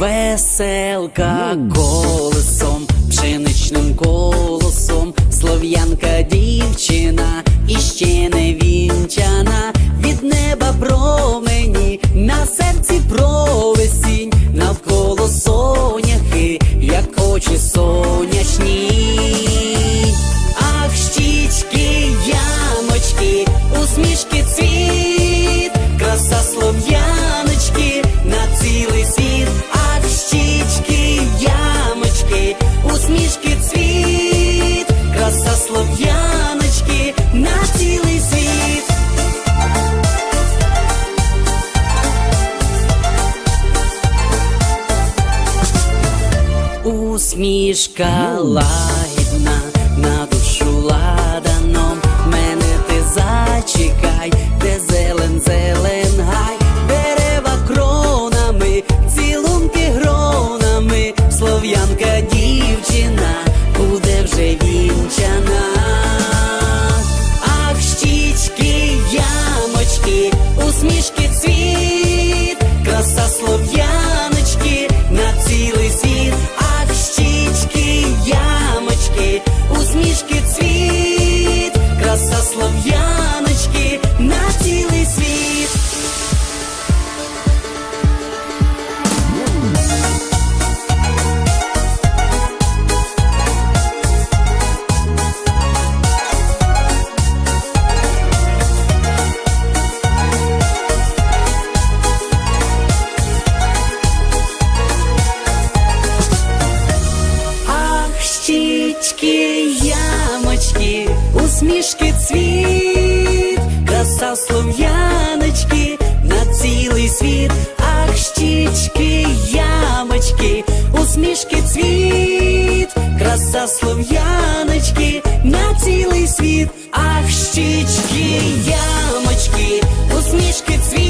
веселка колесом, пшеничним колосом, слов'янка дівчина і ще не Усмішка лагідна на душу ладаном. Мене ти зачекай, де зелен, зелен гай, дерева кронами, цілунки гронами, слов'янка дівчина буде вже вінчана. Ах, щічки, ямочки, усмішки цвіт, краса слов'яночки баночки на цілий світ, ах, щічки, ямочки, усмішки цвіт, краса слов'яночки на цілий світ, ах, щічки, ямочки, усмішки цвіт.